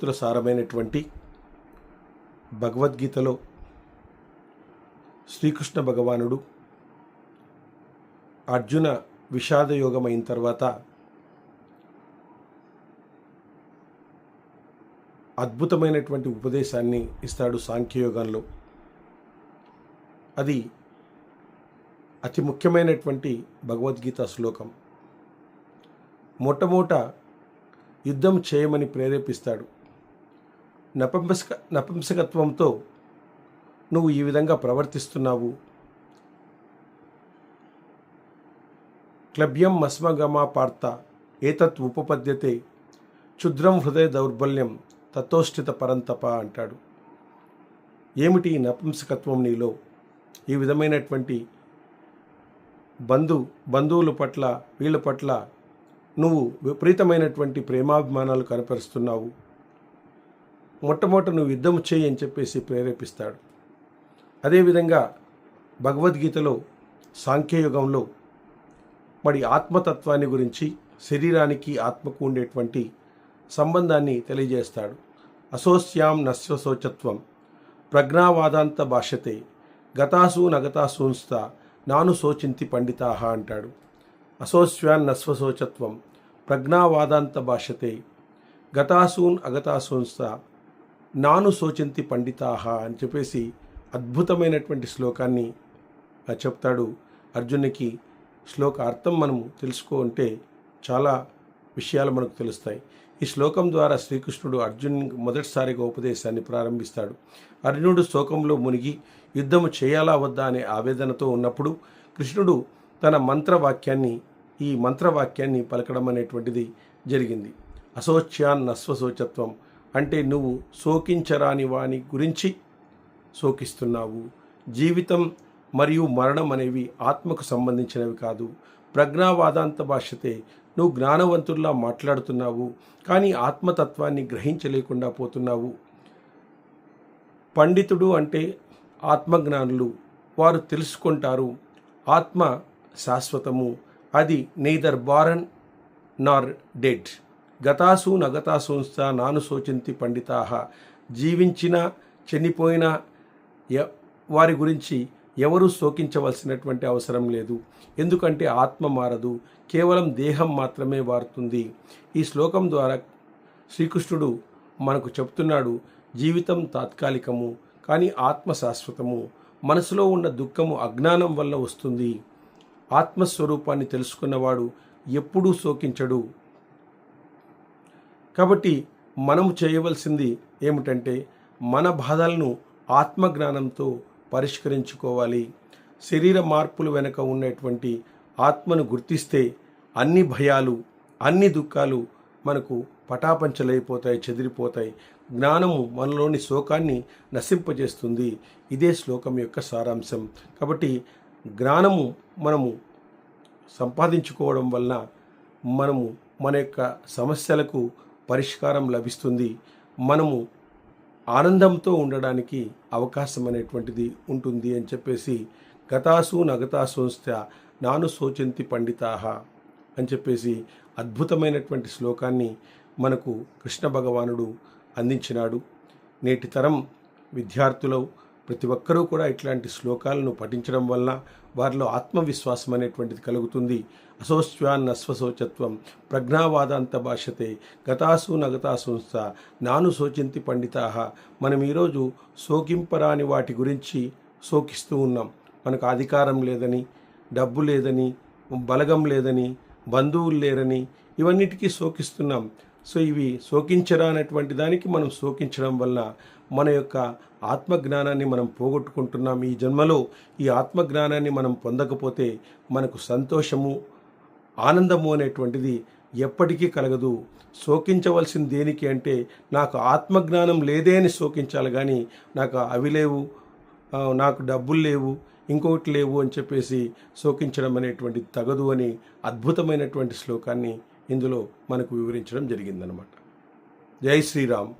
భక్తుల సారమైనటువంటి భగవద్గీతలో శ్రీకృష్ణ భగవానుడు అర్జున విషాదయోగం అయిన తర్వాత అద్భుతమైనటువంటి ఉపదేశాన్ని ఇస్తాడు సాంఖ్యయోగంలో. అది అతి ముఖ్యమైనటువంటి భగవద్గీత శ్లోకం. మొట్టమొదట యుద్ధం చేయమని ప్రేరేపిస్తాడు. నపంసక నపంసకత్వంతో నువ్వు ఈ విధంగా ప్రవర్తిస్తున్నావు. క్లబ్యం మస్మగమా పార్త ఏతత్ ఉపపద్యతే క్షుద్రం హృదయ దౌర్బల్యం తత్వోష్ఠిత పరంతప అంటాడు. ఏమిటి నపంసకత్వం నపుంసకత్వం నీలో? ఈ విధమైనటువంటి బంధు బంధువుల పట్ల వీళ్ళ పట్ల నువ్వు విపరీతమైనటువంటి ప్రేమాభిమానాలు కనపరుస్తున్నావు. మొట్టమొదట నువ్వు యుద్ధం చేయి అని చెప్పేసి ప్రేరేపిస్తాడు. అదేవిధంగా భగవద్గీతలో సాంఖ్యయుగంలో మరి ఆత్మతత్వాన్ని గురించి శరీరానికి ఆత్మకు ఉండేటువంటి సంబంధాన్ని తెలియజేస్తాడు. అసోస్యాం నశ్వశోచత్వం ప్రజ్ఞావాదాంత భాష్యతే గతాసు నగతాసూంస్త నాను శోచింతి పండితాహ అంటాడు. అసోస్యాన్ నశ్వశోచత్వం ప్రజ్ఞావాదాంత భాష్యతే గతాసూన్ అగతాసూంస్త నాను సోచంతి పండితాహ అని చెప్పేసి అద్భుతమైనటువంటి శ్లోకాన్ని చెప్తాడు. అర్జునికి శ్లోక అర్థం మనము తెలుసుకుంటే చాలా విషయాలు మనకు తెలుస్తాయి. ఈ శ్లోకం ద్వారా శ్రీకృష్ణుడు అర్జున్ మొదటిసారిగా ఉపదేశాన్ని ప్రారంభిస్తాడు. అర్జునుడు శోకంలో మునిగి యుద్ధము చేయాలా వద్దా? అనే ఆవేదనతో ఉన్నప్పుడు కృష్ణుడు తన మంత్రవాక్యాన్ని ఈ మంత్రవాక్యాన్ని పలకడం అనేటువంటిది జరిగింది. అశోచ్యాన్ నస్వశోచత్వం అంటే నువ్వు శోకించరాని వాని గురించి శోకిస్తున్నావు. జీవితం మరియు మరణం అనేవి ఆత్మకు సంబంధించినవి కాదు. ప్రజ్ఞావాదాంత భాషతే నువ్వు జ్ఞానవంతుల్లా మాట్లాడుతున్నావు కానీ ఆత్మతత్వాన్ని గ్రహించలేకుండా పోతున్నావు. పండితుడు అంటే ఆత్మజ్ఞానులు. వారు తెలుసుకుంటారు ఆత్మ శాశ్వతము. అది నెయిదర్ బారన్ నార్ డెడ్. గతాసు నగతాసూంస్త నాను శోచింతి పండితాహ జీవించిన చనిపోయిన వారి గురించి ఎవరూ శోకించవలసినటువంటి అవసరం లేదు. ఎందుకంటే ఆత్మ మారదు కేవలం దేహం మాత్రమే మారుతుంది. ఈ శ్లోకం ద్వారా శ్రీకృష్ణుడు మనకు చెప్తున్నాడు జీవితం తాత్కాలికము కానీ ఆత్మ శాశ్వతము. మనసులో ఉన్న దుఃఖము అజ్ఞానం వల్ల వస్తుంది. ఆత్మస్వరూపాన్ని తెలుసుకున్నవాడు ఎప్పుడూ శోకించడు. కాబట్టి మనము చేయవలసింది ఏమిటంటే మన బాధలను ఆత్మజ్ఞానంతో పరిష్కరించుకోవాలి. శరీర మార్పులు వెనుక ఉన్నటువంటి ఆత్మను గుర్తిస్తే అన్ని భయాలు అన్ని దుఃఖాలు మనకు పటాపంచలైపోతాయి చెదిరిపోతాయి. జ్ఞానము మనలోని శోకాన్ని నశింపజేస్తుంది. ఇదే శ్లోకం యొక్క సారాంశం. కాబట్టి జ్ఞానము మనము సంపాదించుకోవడం వలన మనము మన యొక్క సమస్యలకు పరిష్కారం లభిస్తుంది. మనము ఆనందంతో ఉండడానికి అవకాశం అనేటువంటిది ఉంటుంది అని చెప్పేసి గతాసు నగతాసోస్త నాను శోచంతి పండితాహ అని చెప్పేసి అద్భుతమైనటువంటి శ్లోకాన్ని మనకు కృష్ణ భగవానుడు అందించినాడు. నేటి తరం విద్యార్థులు ప్రతి ఒక్కరూ కూడా ఇట్లాంటి శ్లోకాలను పఠించడం వలన వారిలో ఆత్మవిశ్వాసం అనేటువంటిది కలుగుతుంది. అసోస్వాన్ అశ్వశోచత్వం ప్రజ్ఞావాదాంత భాషతే గతాసు నగతాసంస్థ నాను శోచింతి పండితాహ మనం ఈరోజు శోకింపరాని వాటి గురించి శోకిస్తూ ఉన్నాం. మనకు అధికారం లేదని డబ్బు లేదని బలగం లేదని బంధువులు లేరని ఇవన్నిటికీ శోకిస్తున్నాం. సో ఇవి శోకించరా అనేటువంటి దానికి మనం శోకించడం వల్ల మన యొక్క ఆత్మజ్ఞానాన్ని మనం పోగొట్టుకుంటున్నాం. ఈ జన్మలో ఈ ఆత్మజ్ఞానాన్ని మనం పొందకపోతే మనకు సంతోషము ఆనందము అనేటువంటిది ఎప్పటికీ కలగదు. శోకించవలసింది దేనికి అంటే నాకు ఆత్మజ్ఞానం లేదే అని శోకించాలి కానీ నాకు అవి లేవు నాకు డబ్బులు లేవు ఇంకొకటి లేవు అని చెప్పేసి శోకించడం అనేటువంటి తగదు అని అద్భుతమైనటువంటి శ్లోకాన్ని ఇందులో మనకు వివరించడం జరిగిందనమాట జై శ్రీరామ్.